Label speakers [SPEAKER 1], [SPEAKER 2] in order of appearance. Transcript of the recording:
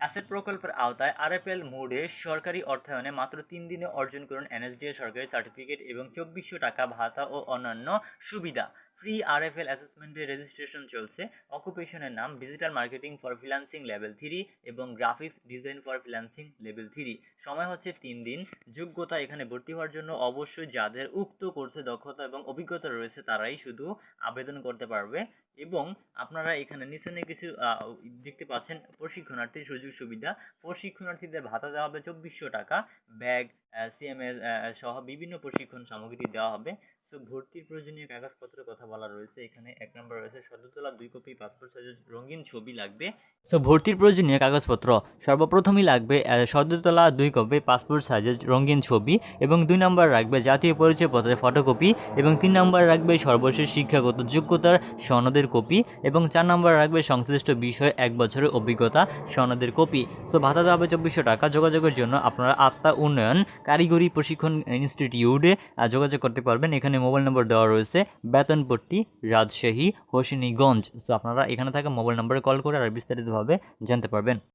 [SPEAKER 1] Asset প্রকল্পের আওতায় RFL মোডে সরকারি অর্থায়নে মাত্র তিন দিনে অর্জন করুন এনএসডিএ সরকারি সার্টিফিকেট এবং চব্বিশশো টাকা ভাতা ও অন্যান্য সুবিধা। ফ্রি আরএফএল অ্যাসেসমেন্টের রেজিস্ট্রেশন চলছে। অকুপেশনের নাম digital marketing for freelancing level three এবং graphics design for freelancing level three সময় হচ্ছে তিন দিন। যোগ্যতা এখানে ভর্তি হওয়ার জন্য অবশ্যই যাদের উক্ত কোর্সে দক্ষতা এবং অভিজ্ঞতা রয়েছে, তারাই শুধু আবেদন করতে পারবে। এবং আপনারা এখানে নিচনে কিছু দেখতে পাচ্ছেন প্রশিক্ষণার্থী সুযোগ সুবিধা। প্রশিক্ষণার্থীদের ভাতা দেওয়া হবে চব্বিশশো টাকা। ব্যাগ সিএমএস সহ বিভিন্ন প্রশিক্ষণ সামগ্রী দেওয়া হবে। সো ভর্তির প্রয়োজনীয় কাগজপত্রের কথা বলা রয়েছে। এখানে এক নম্বর রয়েছে সদ্য তোলা দুই কপি পাসপোর্ট সাইজের রঙিন ছবি লাগবে। সো ভর্তির প্রয়োজনীয় কাগজপত্র সর্বপ্রথমই লাগবে আহ, সদ্য তোলা দুই কপি পাসপোর্ট সাইজের রঙিন ছবি এবং দুই নম্বর রাখবে জাতীয় পরিচয়পত্রের ফটোকপি এবং তিন নম্বর রাখবে সর্বশেষ শিক্ষাগত যোগ্যতার সনদের কপি এবং চার নম্বর রাখবে সংশ্লিষ্ট বিষয়ে এক বছরের অভিজ্ঞতা সনদের কপি। সো ভাতা দেওয়া হবে চব্বিশশো টাকা। যোগাযোগের জন্য আপনারা আত্মা উন্নয়ন কারিগরি প্রশিক্ষণ ইনস্টিটিউটে যোগাযোগ করতে পারবেন। এখানে মোবাইল নম্বর দেওয়া রয়েছে, বেতনপট্টি, রাজশাহী, হোসিনীগঞ্জ। সো আপনারা এখানে থাকা মোবাইল নম্বরে কল করে আর বিস্তারিতভাবে জানতে পারবেন।